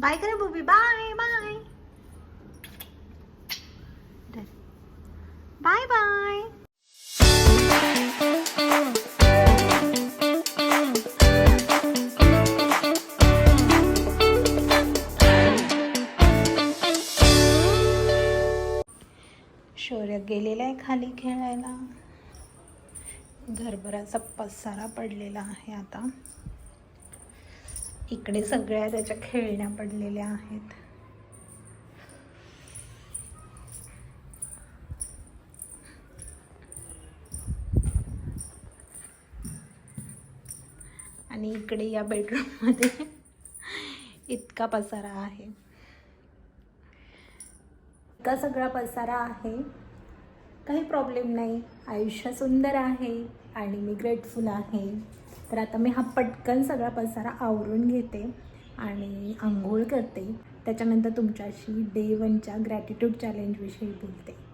Bye करा बुबी bye bye bye bye Shaurya गेलेला आहे खाली खेळायला. घरभराचा पसारा पडलेला आहे आता. इकडे सगळ्या त्याच्या खेळण्या पडलेल्या आहेत. आणि इकडे या बेडरूममध्ये इतका पसारा आहे. इतका सगळा पसारा आहे. काही प्रॉब्लेम नाही. आयुष्य सुंदर आहे आणि मी ग्रेटफुल आहे. तर आता मी हा पटकन सगळा पसारा आवरून घेते आणि आंघोळ करते. त्याच्यानंतर तुमच्याशी डे वनच्या ग्रॅटिट्यूड चॅलेंजविषयी बोलते.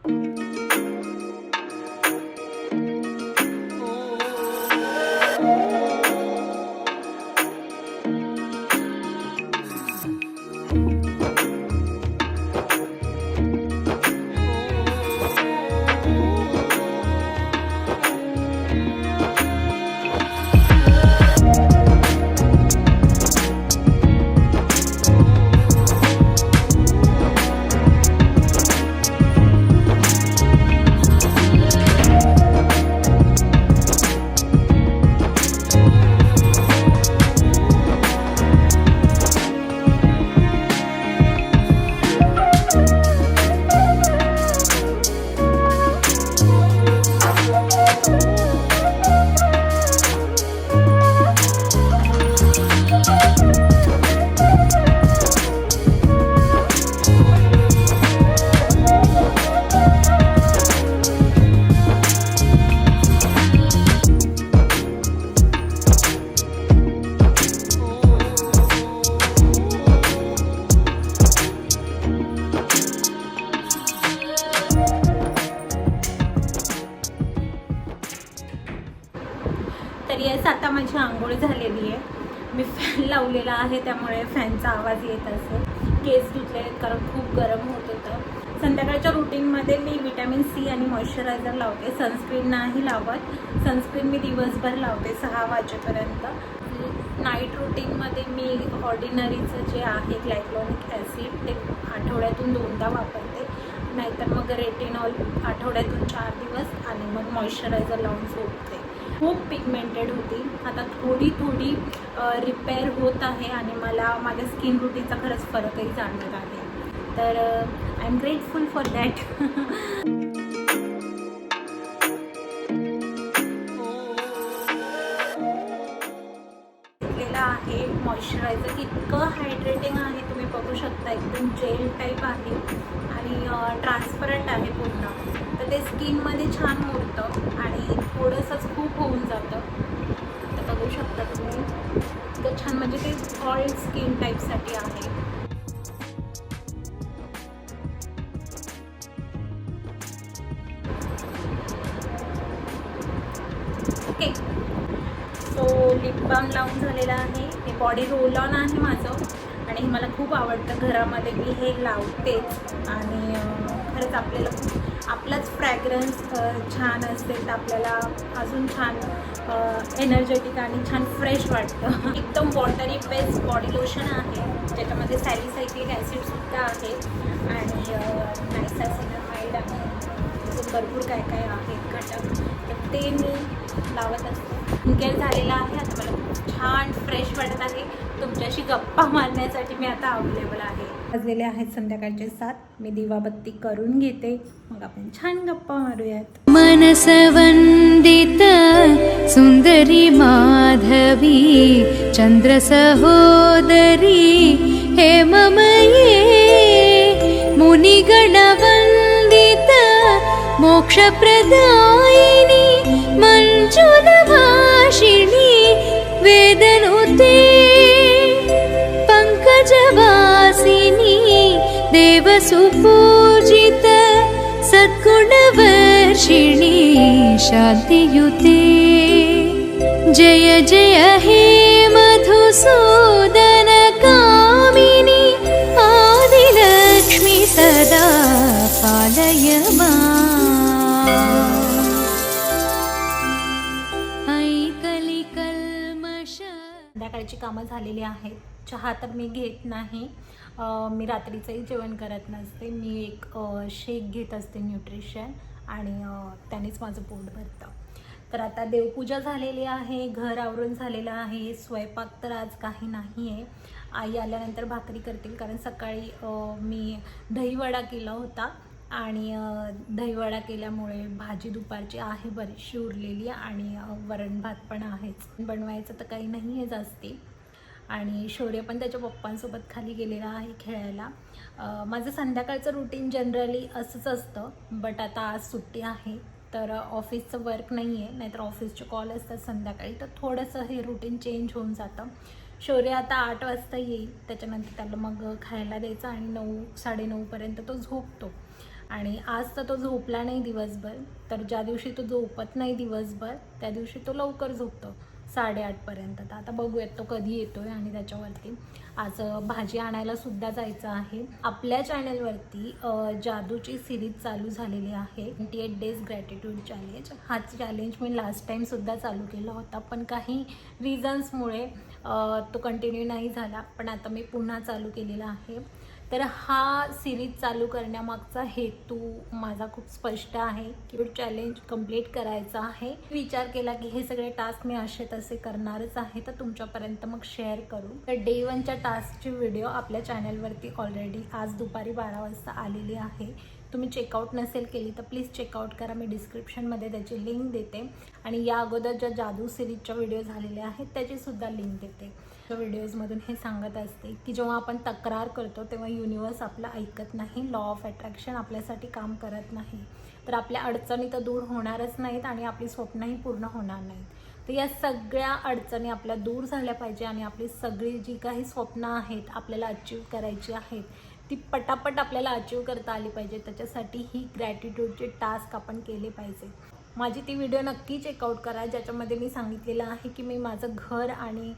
लावलेला आहे त्यामुळे फॅनचा आवाज येत असेल. केस धुतले आहेत कारण खूप गरम होत होतं. संध्याकाळच्या रुटीनमध्ये मी विटॅमिन सी आणि मॉइश्चरायझर लावते. सनस्क्रीन नाही लावत. सनस्क्रीन मी दिवसभर लावते सहा वाजेपर्यंत. नाईट रुटीनमध्ये मी ऑर्डिनरीचं जे आहे ग्लायक्लॉनिक ॲसिड ते आठवड्यातून दोनदा वापरते. नाहीतर मग रेटिनॉल आठवड्यातून चार दिवस आणि मग मॉइश्चरायझर लावून झोपते. खूप पिगमेंटेड होती. आता थोडी थोडी रिपेअर होत आहे आणि मला माझ्या स्किन रुटीनचा खरंच फरकही जाणवत आहे. तर I am grateful for that आहे मॉइश्चरायझर इतकं हायड्रेटिंग आहे तुम्ही बघू शकता एकदम जेल टाईप आहे. आणि ट्रान्सपरंट आहे पूर्ण. ते स्किनमध्ये छान मुरतं आणि थोडंसंच खूप होऊन जातं. तर बघू शकता तुम्ही. तर छान म्हणजे ते ऑल स्किन टाईपसाठी आहे. ओके सो लिप बाम लावून झालेला आहे. हे बॉडी रोल ऑन आहे माझं. आणि हे मला खूप आवडतं. घरामध्ये मी हे लावतेच. आणि त्यामुळेच आपल्याला खूप आपलाच फ्रॅग्रन्स छान असते. तर आपल्याला अजून छान एनर्जेटिक आणि छान फ्रेश वाटतं. एकदम वॉटरी बेस्ड बॉडी लोशन आहे. ज्याच्यामध्ये सॅलिसायक्लिक ॲसिडसुद्धा आहे. आणि नायसासिनामाइड आहे अजून भरपूर काय काय आहे घटक तर ते मी लावत असते. केअर झालेला आहे. आता मला छान फ्रेश वाटत आहे. तुमच्याशी गप्पा मारण्यासाठी मी आता अवेलेबल आहे. वाजलेले आहेत संध्याकाळचे सात. मी दिवाबत्ती करून घेते. मग आपण छान गप्पा मारूयात. मनसवंदित सुंदरी माधवी चन्द्रसहोदरी हेममये मुनिगणवन्दित मोक्षप्रदायिनी मञ्जुना पङ्कजवासिनी देवसुपूजित सद्गुणवर्षिणी शान्तियुते। जय जय हे मधुसूदन संध्याकाळची कामं झालेली आहेत. चहा तर मी घेत नाही. मी रात्रीचंही जेवण करत नसते. मी एक शेक घेत असते न्यूट्रिशन आणि त्यानेच माझं पोट भरतं. तर आता देवपूजा झालेली आहे घर आवरून झालेलं आहे. स्वयंपाक तर आज काही नाही आहे आई आल्यानंतर भाकरी करतील कारण सकाळी मी दहीवडा केला होता. आणि दहीवडा केल्यामुळे भाजी दुपारची आहे बरीचशी उरलेली आणि वरण भात पण आहेच. बनवायचं तर काही नाही आहे जास्ती. आणि शौर्य पण त्याच्या पप्पांसोबत खाली गेलेला आहे खेळायला. माझं संध्याकाळचं रुटीन जनरली असंच असतं बट आता आज सुट्टी आहे तर ऑफिसचं वर्क नाही आहे नाहीतर ऑफिसचे कॉल असतात संध्याकाळी तर थोडंसं हे रुटीन चेंज होऊन जातं. शौर्य आता आठ वाजता येईल त्याच्यानंतर त्याला मग खायला द्यायचं आणि नऊ साडेनऊपर्यंत तो झोपतो. आणि आज तर तो झोपला नाही दिवसभर तर ज्या दिवशी तो झोपत नाही दिवसभर त्या दिवशी तो लवकर झोपतो साडेआठपर्यंत तर आता बघूयात तो कधी येतो आहे आणि त्याच्यावरती. आज भाजी आणायलासुद्धा जायचं आहे. आपल्या चॅनलवरती जादूची सिरीज चालू झालेली आहे. Twenty eight days gratitude challenge हा चॅलेंज मी लास्ट टाईमसुद्धा चालू केला होता. पण काही रिझन्समुळे तो कंटिन्यू नाही झाला. पण आता मी पुन्हा चालू केलेला आहे. तर हा सिरीज चालू करण्यामागचा हेतू माझा खूप स्पष्ट आहे की चॅलेंज कंप्लीट करायचा आहे. विचार केला की हे सगळे टास्क मी असे तसे करणारच आहे तर तुमच्यापर्यंत मग शेअर करू. तर डे वनच्या टास्कची व्हिडिओ आपल्या चॅनलवरती ऑलरेडी आज दुपारी बारा वाजता आलेली आहे. तुम्ही चेकआउट नसेल केली तर प्लीज चेकआउट करा. मी डिस्क्रिप्शनमध्ये त्याची लिंक देते. आणि या अगोदर ज्या जादू सिरीजच्या व्हिडिओ झालेल्या आहेत त्याचीसुद्धा लिंक देते. व्हिडिओजमधून हे सांगत असते की जेव्हा आपण तक्रार करतो तेव्हा युनिवर्स आपलं ऐकत नाही. लॉ ऑफ अट्रॅक्शन आपल्यासाठी काम करत नाही. तर आपल्या अडचणी तर दूर होणारच नाहीत आणि आपली स्वप्नही पूर्ण होणार नाहीत. तर या सगळ्या अडचणी आपल्या दूर झाल्या पाहिजे आणि आपली सगळी जी काही स्वप्न आहेत आपल्याला अचीव करायची आहेत ती पटापट आपल्याला अचीव करता आली पाहिजे. त्याच्यासाठी ही ग्रॅटिट्यूडचे टास्क आपण केले पाहिजे. माझी ती व्हिडिओ नक्की चेकआउट करा. ज्याच्यामध्ये मी सांगितलेलं आहे की मी माझं घर आणि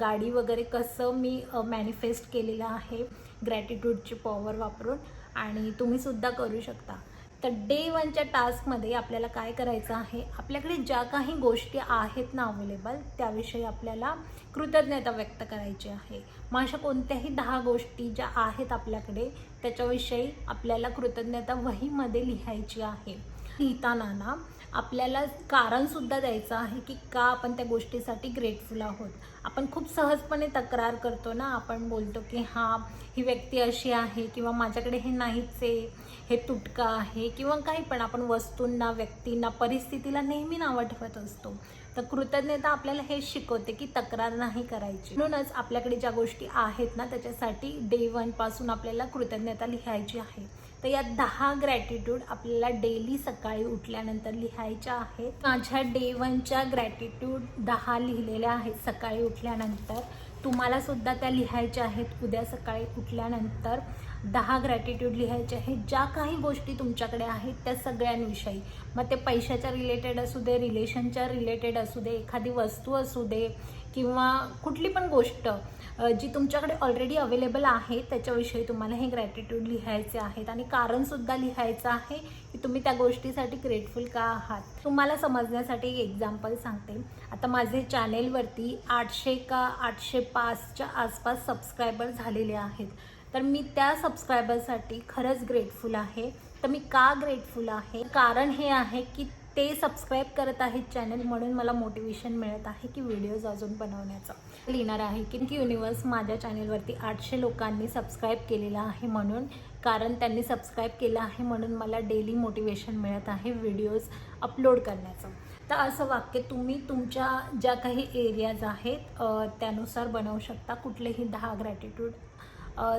गाडी वगैरे कसं मी मॅनिफेस्ट केलेलं आहे. ग्रॅटिट्यूडची पॉवर वापरून. आणि तुम्हीसुद्धा करू शकता. तर डे वनच्या टास्कमध्ये आपल्याला काय करायचं आहे? आपल्याकडे ज्या काही गोष्टी आहेत ना अवेलेबल त्याविषयी आपल्याला कृतज्ञता व्यक्त करायची आहे. मग अशा कोणत्याही दहा गोष्टी ज्या आहेत आपल्याकडे त्याच्याविषयी आपल्याला कृतज्ञता वहीमध्ये लिहायची आहे. लिहिताना ना आपल्याला कारणसुद्धा द्यायचं आहे की का आपण त्या गोष्टीसाठी ग्रेटफुल आहोत. आपण खूप सहजपणे तक्रार करतो ना आपण बोलतो की हां ही व्यक्ती अशी आहे किंवा माझ्याकडे हे नाहीच आहे हे तुटका आहे किंवा काही पण आपण वस्तूंना व्यक्तींना परिस्थितीला नेहमी नावं ठेवत असतो. तर कृतज्ञता आपल्याला हे शिकवते की तक्रार नाही करायची. म्हणूनच आपल्याकडे ज्या गोष्टी आहेत ना त्याच्यासाठी डे वनपासून आपल्याला कृतज्ञता लिहायची आहे. तर या दहा ग्रॅटिट्यूड आपल्याला डेली सकाळी उठल्यानंतर लिहायच्या आहेत. माझ्या डे वनच्या ग्रॅटिट्यूड दहा लिहिलेल्या आहेत सकाळी उठल्यानंतर. तुम्हाला सुद्धा त्या लिहायच्या आहेत उद्या सकाळी उठल्यानंतर. दहा ग्रॅटिट्यूड लिहायचे आहेत. ज्या काही गोष्टी तुमच्याकडे आहेत त्या सगळ्यांविषयी. मग ते पैशाच्या रिलेटेड असू दे रिलेशनच्या रिलेटेड असू दे एखादी वस्तू असू दे किंवा कुठली पण गोष्ट जी तुमच्याकडे ऑलरेडी अवेलेबल आहे त्याच्याविषयी तुम्हाला हे ग्रॅटिट्यूड लिहायचे आहेत आणि कारणसुद्धा लिहायचं आहे की तुम्ही त्या गोष्टीसाठी ग्रेटफुल का आहात. तुम्हाला समजण्यासाठी एक एक्झाम्पल सांगते. आता माझे चॅनेलवरती आठशे का आठशे पाचच्या आसपास सबस्क्रायबर झालेले आहेत. तर मी त्या सबस्क्रायबरसाठी खरंच ग्रेटफुल आहे. तर मी का ग्रेटफुल आहे? कारण हे आहे की ते सबस्क्राईब करत आहेत चॅनल म्हणून मला मोटिवेशन मिळत आहे की व्हिडिओज अजून बनवण्याचं. लिहिणार आहे की की युनिवर्स माझ्या चॅनलवरती आठशे लोकांनी सबस्क्राईब केलेलं आहे म्हणून कारण त्यांनी सबस्क्राईब केलं आहे म्हणून मला डेली मोटिवेशन मिळत आहे व्हिडिओज अपलोड करण्याचं. तर असं वाक्य तुम्ही तुमच्या ज्या काही एरियाज आहेत त्यानुसार बनवू शकता. कुठलेही दहा ग्रॅटिट्यूड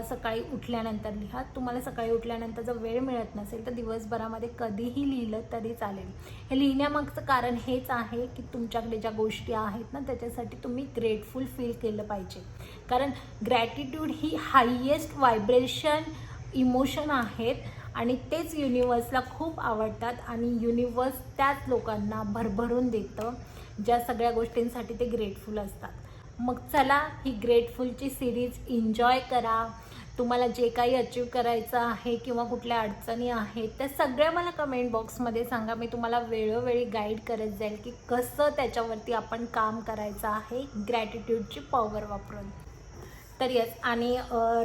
सकाळी उठल्यानंतर लिहा. तुम्हाला सकाळी उठल्यानंतर जर वेळ मिळत नसेल तर दिवसभरामध्ये कधीही लिहिलं तरी चालेल. हे लिहिण्यामागचं कारण हेच आहे की तुमच्याकडे ज्या गोष्टी आहेत ना त्याच्यासाठी तुम्ही ग्रेटफुल फील केलं पाहिजे. कारण ग्रॅटिट्यूड ही हायेस्ट व्हायब्रेशन इमोशन आहेत आणि तेच युनिवर्सला खूप आवडतात आणि युनिवर्स त्याच लोकांना भरभरून देतं ज्या सगळ्या गोष्टींसाठी ते ग्रेटफुल असतात. मग चला ही ग्रेटफुलची सिरीज एन्जॉय करा. तुम्हाला जे काही अचीव करायचं आहे किंवा कुठल्या अडचणी आहेत त्या सगळ्या मला कमेंट बॉक्समध्ये सांगा. मी तुम्हाला वेळोवेळी गाईड करत जाईल की कसं त्याच्यावरती आपण काम करायचं आहे. ग्रॅटिट्यूडची पॉवर वापरून. तर येस आणि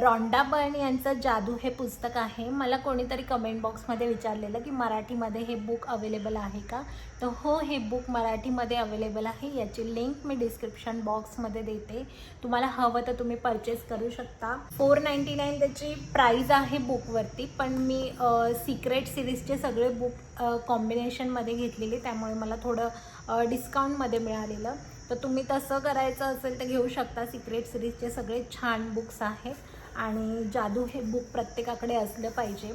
रॉन्डा बर्न यांचं जादू हे पुस्तक आहे. मला कोणीतरी कमेंट बॉक्समध्ये विचारलेलं की मराठीमध्ये हे बुक अवेलेबल आहे का? तर हो हे बुक मराठीमध्ये अवेलेबल आहे. याची लिंक मी डिस्क्रिप्शन बॉक्समध्ये देते. तुम्हाला हवं तर तुम्ही परचेस करू शकता. फोर नाईंटी नाईन त्याची प्राईज आहे बुकवरती पण मी सिक्रेट सिरीजचे सगळे बुक कॉम्बिनेशनमध्ये घेतलेले त्यामुळे मला थोडं डिस्काउंटमध्ये मिळालेलं. तर तुम्ही तसं करायचं असेल तर घेऊ शकता. सिक्रेट सिरीजचे सगळे छान बुक्स आहेत. आणि जादू हे बुक प्रत्येकाकडे असलं पाहिजे.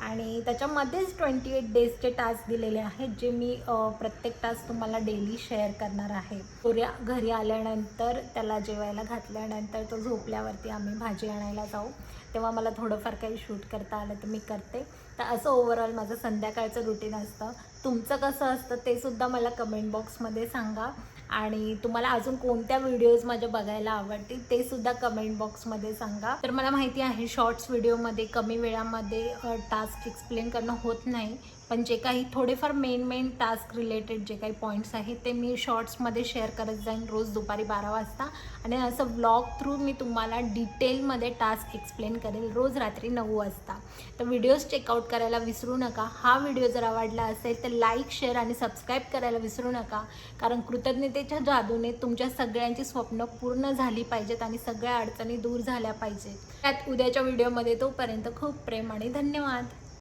आणि त्याच्यामध्येच ट्वेंटी एट डेजचे टास्क दिलेले आहेत जे मी प्रत्येक टास्क तुम्हाला डेली शेअर करणार आहे. सूर्या घरी आल्यानंतर त्याला जेवायला घातल्यानंतर तो झोपल्यावरती आम्ही भाजी आणायला जाऊ. तेव्हा मला थोडंफार काही शूट करता आलं तर मी करते. तर असं ओव्हरऑल माझं संध्याकाळचं रुटीन असतं. तुमचं कसं असतं ते सुद्धा मला कमेंट बॉक्समध्ये सांगा. आणि तुम्हाला अजून कोणत्या व्हिडिओज माझ्या बघायला आवडतील ते सुद्धा कमेंट बॉक्समध्ये सांगा. तर मला माहिती आहे शॉर्ट्स व्हिडिओमध्ये कमी वेळामध्ये टास्क एक्सप्लेन करणं होत नाही. पण जे काही थोडेफार मेन मेन टास्क रिलेटेड जे काही पॉईंट्स आहेत ते मी शॉर्ट्समध्ये शेअर करत जाईन रोज दुपारी बारा वाजता. आणि असं ब्लॉग थ्रू मी तुम्हाला डिटेलमध्ये टास्क एक्सप्लेन करेल रोज रात्री नऊ वाजता. तर व्हिडिओज चेकआउट करायला विसरू नका. हा व्हिडिओ जर आवडला असेल तर लाईक शेअर आणि सबस्क्राईब करायला विसरू नका. कारण कृतज्ञतेच्या जादूने तुमच्या सगळ्यांची स्वप्न पूर्ण झाली पाहिजेत आणि सगळ्या अडचणी दूर झाल्या पाहिजेत. त्यात उद्याच्या व्हिडिओमध्ये तोपर्यंत खूप प्रेम आणि धन्यवाद.